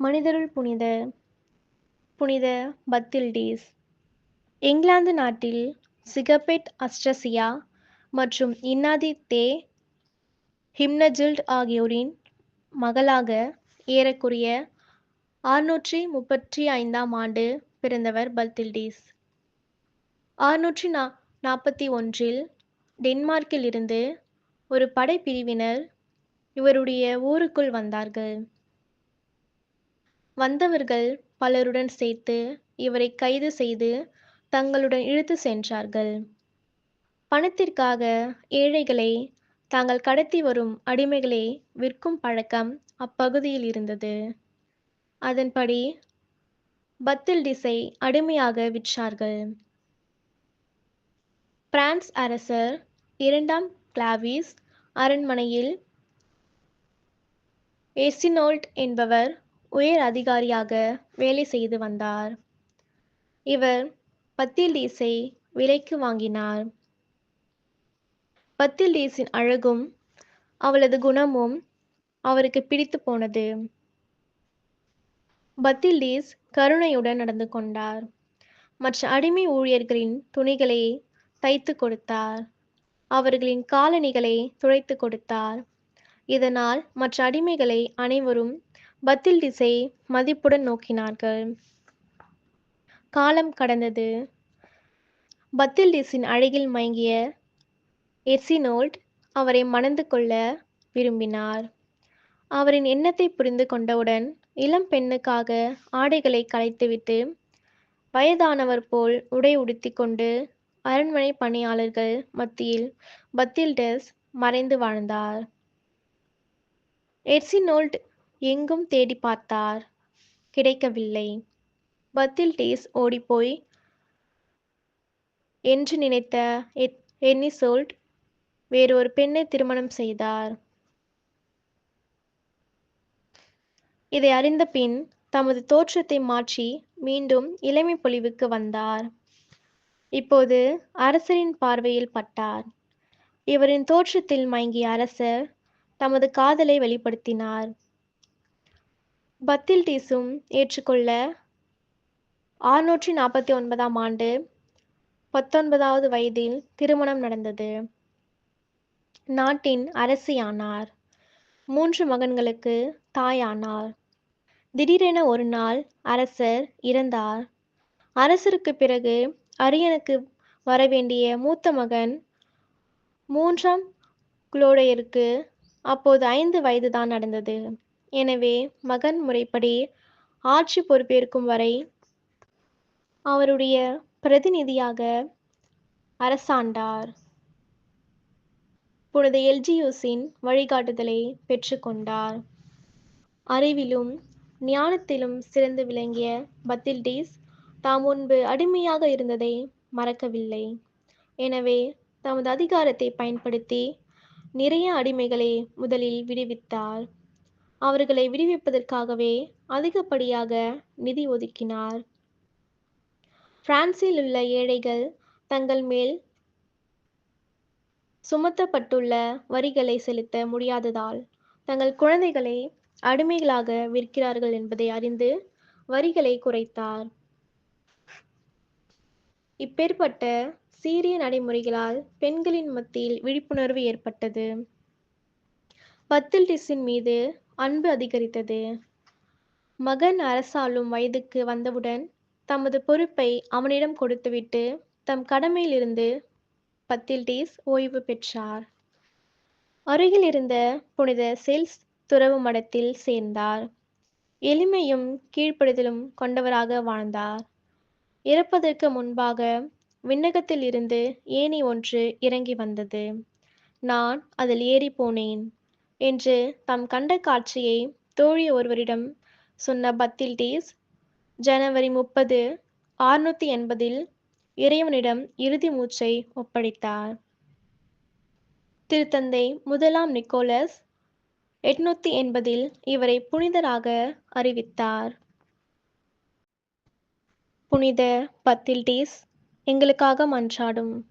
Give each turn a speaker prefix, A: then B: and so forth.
A: மனிதருள் புனித புனித பத்தில்டீஸ். இங்கிலாந்து நாட்டில் சிகபெட் அஸ்ட்ரசியா மற்றும் இன்னாதி தே ஹிம்னஜில்ட் ஆகியோரின் மகளாக ஏறக்குறைய ஆறுநூற்றி முப்பத்தி ஐந்தாம் ஆண்டு பிறந்தவர் பல்தில்டீஸ் ஆறுநூற்றி நா நாற்பத்தி ஒன்றில் டென்மார்க்கில் இருந்து ஒரு படைப்பிரிவினர் இவருடைய ஊருக்குள் வந்தார்கள். வந்தவர்கள் பலருடன் சேர்த்து இவரை கைது செய்து தங்களுடன் இழுத்து சென்றார்கள். பணத்திற்காக ஏழைகளை தாங்கள் கடத்தி வரும் அடிமைகளை விற்கும் பழக்கம் அப்பகுதியில் இருந்தது. அதன்படி பத்தில் பத்தில்டிஸை அடிமையாக விற்றார்கள். பிரான்ஸ் அரசர் இரண்டாம் கிளாவிஸ் அரண்மனையில் எசினோல்ட் என்பவர் உயர் அதிகாரியாக வேலை செய்து வந்தார். இவர் பத்தில்டீஸை விலைக்கு வாங்கினார். பத்தில்டீஸின் அழகும் அவளது குணமும் அவருக்கு பிடித்து போனது. பத்தில்டீஸ் கருணையுடன் நடந்து கொண்டார். மற்ற அடிமை ஊழியர்களின் துணிகளை தைத்து கொடுத்தார். அவர்களின் காலணிகளை துடைத்து கொடுத்தார். இதனால் மற்ற அடிமைகளை அனைவரும் பத்தில்டிஸை மதிப்புடன் நோக்கினார்கள். காலம் கடந்தது. பத்தில்டிஸின் அழகில் மயங்கிய எர்சினோல்ட் அவரை மணந்து கொள்ள விரும்பினார். அவரின் எண்ணத்தை புரிந்து கொண்டவுடன் இளம் பெண்ணுக்காக ஆடைகளை கலைத்துவிட்டு வயதானவர் போல் உடை உடுத்தி கொண்டு அரண்மனை பணியாளர்கள் மத்தியில் பத்தில்டஸ் மறைந்து வாழ்ந்தார். எர்சினோல்ட் எங்கும் தேடி பார்த்தார். கிடைக்கவில்லை. பத்தில்டேஸ் ஓடிப்போய் என்று நினைத்த எட்- வேறொரு பெண்ணை திருமணம் செய்தார். இதை அறிந்த பின் தமது தோற்றத்தை மாற்றி மீண்டும் இளமை பொலிவுக்கு வந்தார். இப்போது அரசரின் பார்வையில் பட்டார். இவரின் தோற்றத்தில் மயங்கிய அரசர் தமது காதலை வெளிப்படுத்தினார். பத்தில்டீஸும் ஏற்றுக்கொள்ள ஆறுநூற்றி நாற்பத்தி ஒன்பதாம் ஆண்டு பத்தொன்பதாவது வயதில் திருமணம் நடந்தது. நாட்டின் அரசியானார். மூன்று மகன்களுக்கு தாயானார். திடீரென ஒரு நாள் அரசர் இறந்தார். அரசருக்கு பிறகு அரியனுக்கு வரவேண்டிய மூத்த மகன் மூன்றாம் குளோடையருக்கு அப்போது ஐந்து வயதுதான் நடந்தது. எனவே மகன் முறைப்படி ஆட்சி பொறுப்பேற்கும் வரை அவருடைய பிரதிநிதியாக அரசாண்டார். புனித எல்ஜியூஸின் வழிகாட்டுதலை பெற்றுக்கொண்டார். அறிவிலும் ஞானத்திலும் சிறந்து விளங்கிய பத்தில்டீஸ் தாம் முன்பு அடிமையாக இருந்ததை மறக்கவில்லை. எனவே தமது அதிகாரத்தை பயன்படுத்தி நிறைய அடிமைகளை முதலில் விடுவித்தார். அவர்களை விடுவிப்பதற்காகவே அதிகப்படியாக நிதி ஒதுக்கினார். பிரான்சில் உள்ள ஏழைகள் தங்கள் மேல் சுமத்தப்பட்டுள்ள வரிகளை செலுத்த முடியாததால் தங்கள் குழந்தைகளை அடிமைகளாக விற்கிறார்கள் என்பதை அறிந்து வரிகளை குறைத்தார். இப்பேற்பட்ட சீரிய நடைமுறைகளால் பெண்களின் மத்தியில் விழிப்புணர்வு ஏற்பட்டது. பத்தில்டிஸின் மீது அன்பு அதிகரித்தது. மகன் அரசாளும் வயதுக்கு வந்தவுடன் தமது பொறுப்பை அவனிடம் கொடுத்துவிட்டு தம் கடமையிலிருந்து பத்தில்டீஸ் ஓய்வு பெற்றார். அருகில் இருந்த புனித செல்ஸ் துறவு மடத்தில் சேர்ந்தார். எளிமையும் கீழ்ப்படுதலும் கொண்டவராக வாழ்ந்தார். இறப்பதற்கு முன்பாக விண்ணகத்தில் இருந்து ஏணி ஒன்று இறங்கி வந்தது. நான் அதில் ஏறி போனேன் என்று தாம் கண்ட காட்சியை தோழி ஒருவரிடம் சொன்ன பத்தில்டீஸ் ஜனவரி முப்பது ஆறுநூத்தி எண்பதில் இறைவனிடம் இறுதி மூச்சை ஒப்படைத்தார். திருத்தந்தை முதலாம் நிக்கோலஸ் எட்நூத்தி எண்பதில் இவரை புனிதராக அறிவித்தார். புனித பத்தில்டீஸ் எங்களுக்காக மன்றாடும்.